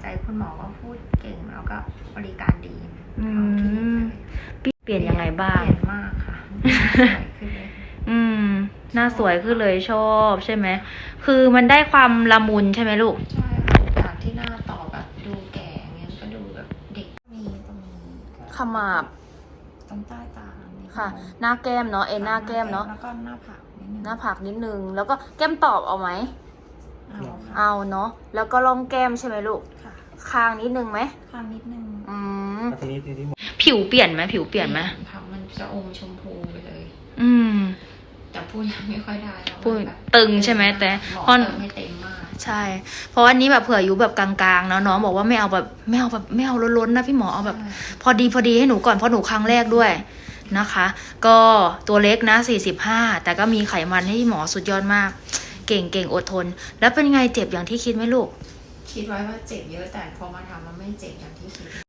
ใจคุณหมอก็พูดเก่งแล้วก็บริการดีอืเข้าที่มเปลี่ยนยังไงบ้าง เปลี่ยนมากค่ะสวยขึ้นเลยอืม หน้าสวยขึ้นเลยชอบใช่ไหม คือมันได้ความละมุนใช่ไหมลูก ใช่ค่ะจากที่หน้าต่อแบบดูแก่เงี้ยก็ดูแบบเด็กมีตรงนี้ขมับตรงใต้ตานิดนึงค่ะ หน้าแก้มเนาะเอ็นหน้าแก้มเนาะแล้วก็หน้าผากนิดนึง หน้าผากนิดนึง แล้วก็แก้มตอบเอาไหม เอาค่ะเอาเนาะแล้วก็ร่องแก้มใช่ไหมลูกค่ะคางนิดนึงไหมข้างนิดนึงอืมทีนี้ทีนี้ผิวเปลี่ยนไหมผิวเปลี่ยนไหมค่ะมันจะอมชมพูไปเลย อืมแต่พูดยังไม่ค่อยได้แล้วพูดแบบตึงใช่ไหมแต่หมอพอเติมให้เต็มมากใช่ เพราะอันนี้แบบเผื่ออายุแบบกลางๆเนาะน้องบอกว่าไม่เอาแบบไม่เอาแบบไม่เอาล้นๆนะพี่หมอเอาแบบ พอดีพอดีให้หนูก่อนเพราะหนูครั้งแรกด้วยนะคะ ก็ตัวเล็กนะ 45 แต่ก็มีไขมันให้หมอสุดยอดมากเก่งเก่งอดทน แล้วเป็นไงเจ็บอย่างที่คิดไหมลูก คิดไว้ว่าเจ็บเยอะแต่พอมาทำมันไม่เจ็บอย่างที่คิด